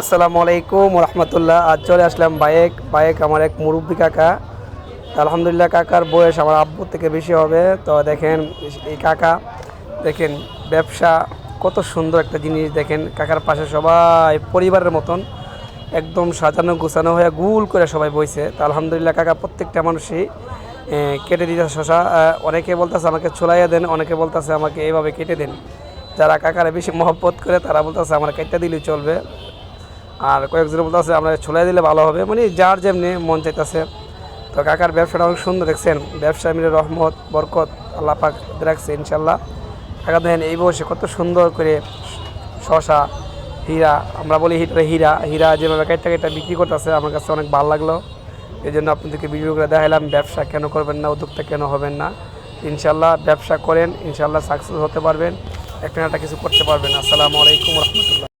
আসসালামু আলাইকুম রহমতুল্লাহ। আজ চলে আসলাম বাইক বাইক আমার এক মুরব্বী কাকা। আলহামদুলিল্লাহ কাকার বয়স আমার আব্বু থেকে বেশি হবে। তো দেখেন, এই কাকা, দেখেন ব্যবসা কত সুন্দর একটা জিনিস। দেখেন কাকার পাশে সবাই পরিবারের মতন একদম সাজানো গোছানো হয়ে গুল করে সবাই বইছে। তা আলহামদুলিল্লাহ কাকা প্রত্যেকটা মানুষই কেটে দিতে শশা। অনেকে বলতেছে আমাকে ছোলাইয়া দেন, অনেকে বলতেছে আমাকে এইভাবে কেটে দেন। যারা কাকারে বেশি মহব্বত করে তারা বলতেছে আমার কেটে দিলেই চলবে। আর কয়েকজন বলতেছে আমরা ছোলাই দিলে ভালো হবে। মানে যার যেমনি মন চাইতেছে। তো কাকার ব্যবসাটা অনেক সুন্দর, দেখছেন? ব্যবসা মিলে রহমত, বরকত, আল্লাহ পাক রাখছে ইনশাল্লাহ কাকা দেখেন, এই বয়সে কত সুন্দর করে শশা, হীরা, আমরা বলি হীরা হীরা যেভাবে কাইটা কাইটা বিক্রি করতেছে, আমার কাছে অনেক ভালো লাগল। এই জন্য আপনাদেরকে ভিডিও করে দেখালাম ব্যবসা কেন করবেন না, উদ্যোক্তা কেন হবেন না। ইনশাল্লাহ ব্যবসা করেন ইনশাল্লাহ সাকসেস হতে পারবেন একটা একটা কিছু করতে পারবেন। আসসালামু আলাইকুম রহমতুল্লাহ।